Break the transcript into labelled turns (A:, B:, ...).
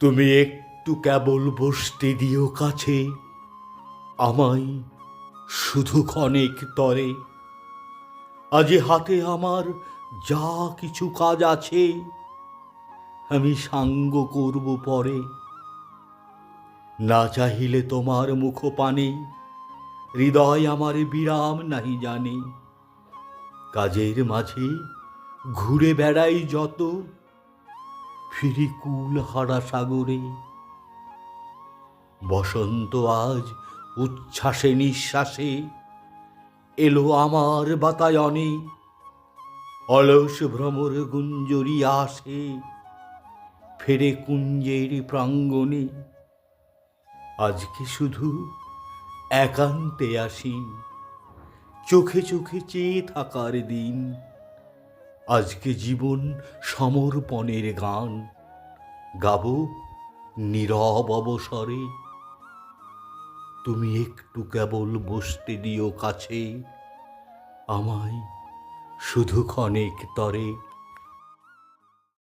A: তুমি একটু কেবল বসতে দিও কাছে, আমায় শুধু ক্ষণেক তরে। আজ হাতে আমার যা কিছু কাজ আছে, আমি সাঙ্গ করব পরে। না চাহিলে তোমার মুখপানে, হৃদয় আমার বিরাম নাহি জানে। কাজের মাঝে ঘুরে বেড়াই যত ফিরি কুল হারা সাগরে। বসন্ত আজ উচ্ছ্বাসে নিঃশ্বাসে, এলো আমার বাতায়নে। অলস ভ্রমর গুঞ্জরি আসে, ফেরে কুঞ্জের প্রাঙ্গণে। আজকে শুধু একান্তে আসি, চোখে চোখে চেয়ে থাকার দিন। আজকে জীবন সমর্পণের গান। গাব নীরব অবসরে। তুমি একটু কেবল বসতে দিও কাছে। আমায় শুধু ক্ষণেক তরে।